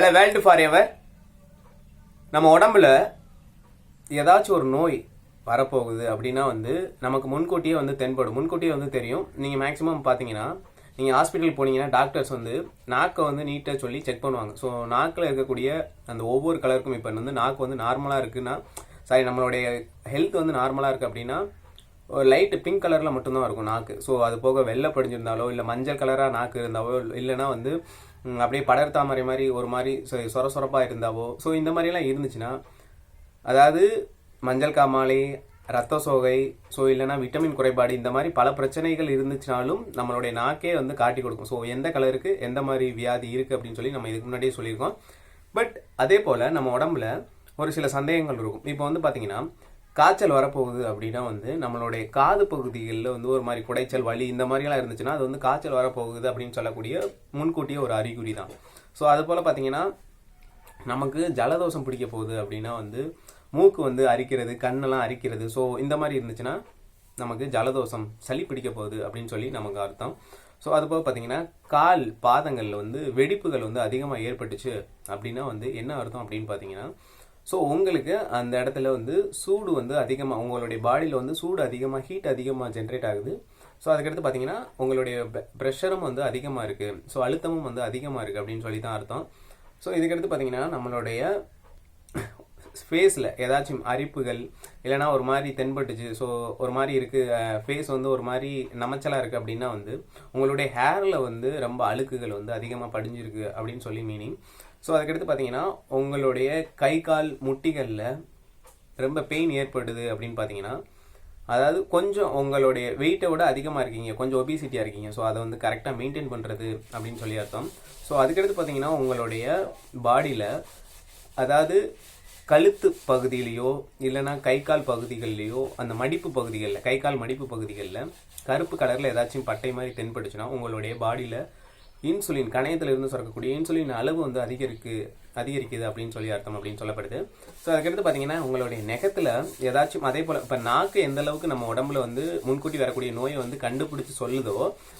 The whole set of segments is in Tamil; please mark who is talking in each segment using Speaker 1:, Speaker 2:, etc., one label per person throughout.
Speaker 1: Hello world for ever. நம்ம உடம்புல ஏதாச்சும் ஒரு நோய் வரப்போகுது அப்படின்னா வந்து நமக்கு முன்கூட்டியே வந்து தென்படும். முன்கூட்டியே வந்து தெரியும். நீங்கள் மேக்ஸிமம் பார்த்தீங்கன்னா நீங்கள் ஹாஸ்பிட்டல் போனீங்கன்னா டாக்டர்ஸ் வந்து நாக்கை வந்து நீட்டாக சொல்லி செக் பண்ணுவாங்க. ஸோ நாக்கில் இருக்கக்கூடிய அந்த ஒவ்வொரு கலருக்கும் இப்போ வந்து நாக்கு வந்து நார்மலாக இருக்குன்னா சாரி நம்மளுடைய ஹெல்த் வந்து நார்மலாக இருக்குது அப்படின்னா ஒரு லைட்டு பிங்க் கலரில் மட்டும்தான் இருக்கும் நாக்கு. ஸோ அது போக வெள்ளை படிஞ்சிருந்தாலோ இல்லை மஞ்சள் கலராக நாக்கு இருந்தாவோ இல்லைன்னா வந்து அப்படியே படர்த்தா மாதிரி மாதிரி ஒரு மாதிரி சொ- சொர சொரப்பாக இருந்தாவோ. ஸோ இந்த மாதிரிலாம் இருந்துச்சுன்னா அதாவது மஞ்சள் காமாலை ரத்த சோகை ஸோ இல்லைன்னா விட்டமின் குறைபாடு இந்த மாதிரி பல பிரச்சனைகள் இருந்துச்சுனாலும் நம்மளுடைய நாக்கே வந்து காட்டி கொடுக்கும். ஸோ எந்த கலருக்கு எந்த மாதிரி வியாதி இருக்குது அப்படின்னு சொல்லி நம்ம இதுக்கு முன்னாடியே சொல்லியிருக்கோம். பட் அதே போல் நம்ம உடம்புல ஒரு சில சந்தேகங்கள் இருக்கும். இப்போ வந்து பார்த்தீங்கன்னா காய்ச்சல் வரப்போகுது அப்படின்னா வந்து நம்மளுடைய காது பகுதிகளில் வந்து ஒரு மாதிரி குடைச்சல் வலி இந்த மாதிரிலாம் இருந்துச்சுன்னா அது வந்து காய்ச்சல் வரப்போகுது அப்படின்னு சொல்லக்கூடிய முன்கூட்டியே ஒரு அறிகுறி தான். ஸோ அது போல் பார்த்தீங்கன்னா நமக்கு ஜலதோஷம் பிடிக்க போகுது அப்படின்னா வந்து மூக்கு வந்து அரிக்கிறது கண்ணெல்லாம் அரிக்கிறது. ஸோ இந்த மாதிரி இருந்துச்சுன்னா நமக்கு ஜலதோஷம் சளி பிடிக்க போகுது அப்படின்னு சொல்லி நமக்கு அர்த்தம். ஸோ அது போக பார்த்தீங்கன்னா கால் பாதங்களில் வந்து வெடிப்புகள் வந்து அதிகமாக ஏற்பட்டுச்சு அப்படின்னா வந்து என்ன அர்த்தம் அப்படின்னு பார்த்தீங்கன்னா ஸோ உங்களுக்கு அந்த இடத்துல வந்து சூடு வந்து அதிகமாக உங்களுடைய பாடியில் வந்து சூடு அதிகமாக ஹீட் அதிகமாக ஜென்ரேட் ஆகுது. ஸோ அதுக்கடுத்து பார்த்தீங்கன்னா உங்களுடைய ப்ரெஷரும் வந்து அதிகமாக இருக்குது ஸோ அழுத்தமும் வந்து அதிகமாக இருக்குது அப்படின்னு சொல்லி தான் அர்த்தம். ஸோ இதுக்கடுத்து பார்த்தீங்கன்னா நம்மளுடைய ஃபேஸில் ஏதாச்சும் அரிப்புகள் இல்லைனா ஒரு மாதிரி தென்பட்டுச்சு. ஸோ ஒரு மாதிரி இருக்குது ஃபேஸ் வந்து ஒரு மாதிரி நமைச்சலாக இருக்குது அப்படின்னா வந்து உங்களுடைய ஹேரில் வந்து ரொம்ப அழுக்குகள் வந்து அதிகமாக படிஞ்சிருக்கு அப்படின்னு சொல்லி மீனிங் ஸோ அதுக்கடுத்து பார்த்தீங்கன்னா உங்களுடைய கை கால் முட்டிகளில் ரொம்ப பெயின் ஏற்படுது அப்படின்னு பார்த்தீங்கன்னா அதாவது கொஞ்சம் உங்களுடைய வெயிட்டை விட அதிகமாக இருக்கீங்க. கொஞ்சம் ஒபிசிட்டியாக இருக்கீங்க. ஸோ அதை வந்து கரெக்டாக மெயின்டைன் பண்ணுறது அப்படின்னு சொல்லி அர்த்தம். ஸோ அதுக்கடுத்து பார்த்தீங்கன்னா உங்களுடைய பாடியில் அதாவது கழுத்து பகுதியிலையோ இல்லைன்னா கை கால் பகுதிகள்லையோ அந்த மடிப்பு பகுதிகளில் கை கால் மடிப்பு பகுதிகளில் கருப்பு கலரில் ஏதாச்சும் பட்டை மாதிரி தென்பட்டுச்சுன்னா உங்களுடைய பாடியில் இன்சுலின் கணையத்தில் இருந்து சுரக்கக்கூடிய இன்சுலின் அளவு வந்து அதிகரிக்கு அதிகரிக்குது அப்படின்னு சொல்லி அர்த்தம் அப்படின்னு சொல்லப்படுது. ஸோ அதுக்கடுத்து பார்த்தீங்கன்னா உங்களுடைய நெகத்தில் ஏதாச்சும் அதே போல் இப்போ நாக்கு எந்த அளவுக்கு நம்ம உடம்புல வந்து முன்கூட்டி வரக்கூடிய நோயை வந்து கண்டுபிடிச்சி சொல்லுதோ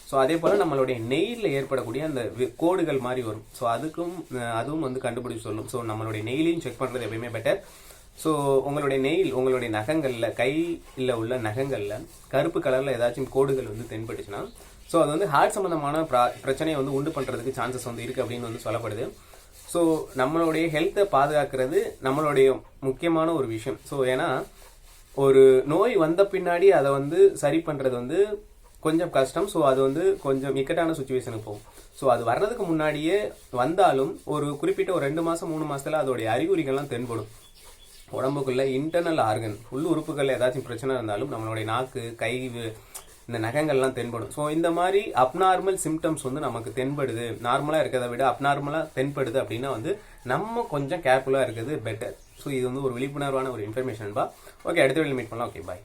Speaker 1: ஸோ அதே போல் நம்மளுடைய நெயிலில் ஏற்படக்கூடிய அந்த வி- கோடுகள் மாதிரி வரும். ஸோ அதுக்கும் அதுவும் வந்து கண்டுபிடிச்சி சொல்லும். ஸோ நம்மளுடைய நெயிலையும் செக் பண்ணுறது எப்பயுமே பெட்டர் ஸோ உங்களுடைய நெயில் உங்களுடைய நகங்களில் கையில் உள்ள நகங்களில் கருப்பு கலரில் ஏதாச்சும் கோடுகள் வந்து தென்பட்டுச்சுன்னா ஸோ அது வந்து ஹார்ட் சம்மந்தமான ப்ரா- பிரச்சனையை வந்து உண்டு பண்ணுறதுக்கு சான்சஸ் வந்து இருக்குது அப்படின்னு வந்து சொல்லப்படுது. ஸோ நம்மளுடைய ஹெல்த்தை பாதுகாக்கிறது நம்மளுடைய முக்கியமான ஒரு விஷயம். ஸோ ஏன்னா ஒரு நோய் வந்த பின்னாடி அதை வந்து சரி பண்ணுறது வந்து கொஞ்சம் கஷ்டம். ஸோ அது வந்து கொஞ்சம் இக்கட்டான சுச்சுவேஷனுக்கு போகும். ஸோ அது வர்றதுக்கு முன்னாடியே வந்தாலும் ஒரு குறிப்பிட்ட ஒரு ரெண்டு மாதம் மூணு மாதத்தில் அதோடைய அறிகுறிகள்லாம் தென்படும். உடம்புக்குள்ள இன்டர்னல் ஆர்கன் உள் உறுப்புகளில் ஏதாச்சும் பிரச்சனை இருந்தாலும் நம்மளுடைய நாக்கு கை இந்த நகங்கள்லாம் தென்படும். ஸோ இந்த மாதிரி அப்நார்மல் சிம்டம்ஸ் வந்து நமக்கு தென்படுது. நார்மலாக இருக்கிறத விட அப்நார்மலாக தென்படுது அப்படின்னா வந்து நம்ம கொஞ்சம் கேர்ஃபுல்லாக இருக்கிறது பெட்டர் ஸோ இது வந்து ஒரு விழிப்புணர்வான ஒரு இன்ஃபர்மேஷன்பா ஓகே அடுத்த வீடியோ மீட் பண்ணலாம். Okay bye